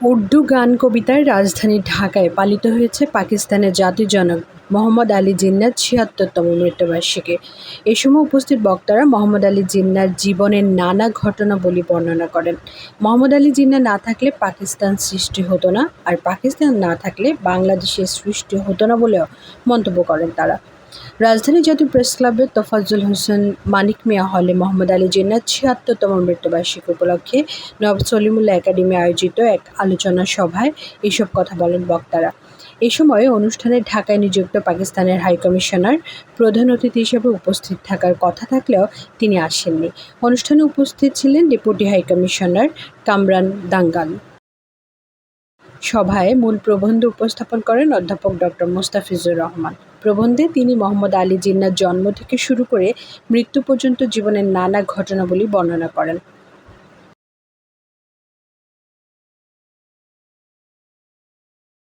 উর্দু গান কবিতার রাজধানী ঢাকায় পালিত হয়েছে পাকিস্তানের জাতির জনক মোহাম্মদ আলী জিন্নার ছিয়াত্তরতম মৃত্যুবার্ষিকী। এ সময় উপস্থিত বক্তারা মোহাম্মদ আলী জিন্নার জীবনের নানা ঘটনা ঘটনাবলী বর্ণনা করেন। মোহাম্মদ আলী জিন্না না থাকলে পাকিস্তান সৃষ্টি হতো না, আর পাকিস্তান না থাকলে বাংলাদেশের সৃষ্টি হতো না বলেও মন্তব্য করেন তারা। রাজধানী জাতীয় প্রেস ক্লাবের তোফাজ্জল হোসেন, মানিক মিয়া হলে, মোহাম্মদ আলী জিন্নার ছিয়াত্তরতম মৃত্যুবার্ষিকী উপলক্ষে নব সলিমুল্লাহ একাডেমি আয়োজিত এক আলোচনা সভায় এসব কথা বলেন বক্তারা। এ সময় অনুষ্ঠানে ঢাকায় নিযুক্ত পাকিস্তানের হাইকমিশনার প্রধান অতিথি হিসেবে উপস্থিত থাকার কথা থাকলেও তিনি আসেননি। অনুষ্ঠানে উপস্থিত ছিলেন ডেপুটি হাইকমিশনার কামরান দাঙ্গাল। সভায় মূল প্রবন্ধ উপস্থাপন করেন অধ্যাপক ডক্টর মোস্তাফিজুর রহমান। প্রবন্ধে তিনি মোহাম্মদ আলী জিন্নার জন্ম থেকে শুরু করে মৃত্যু পর্যন্ত জীবনের নানা ঘটনাবলী বর্ণনা করেন।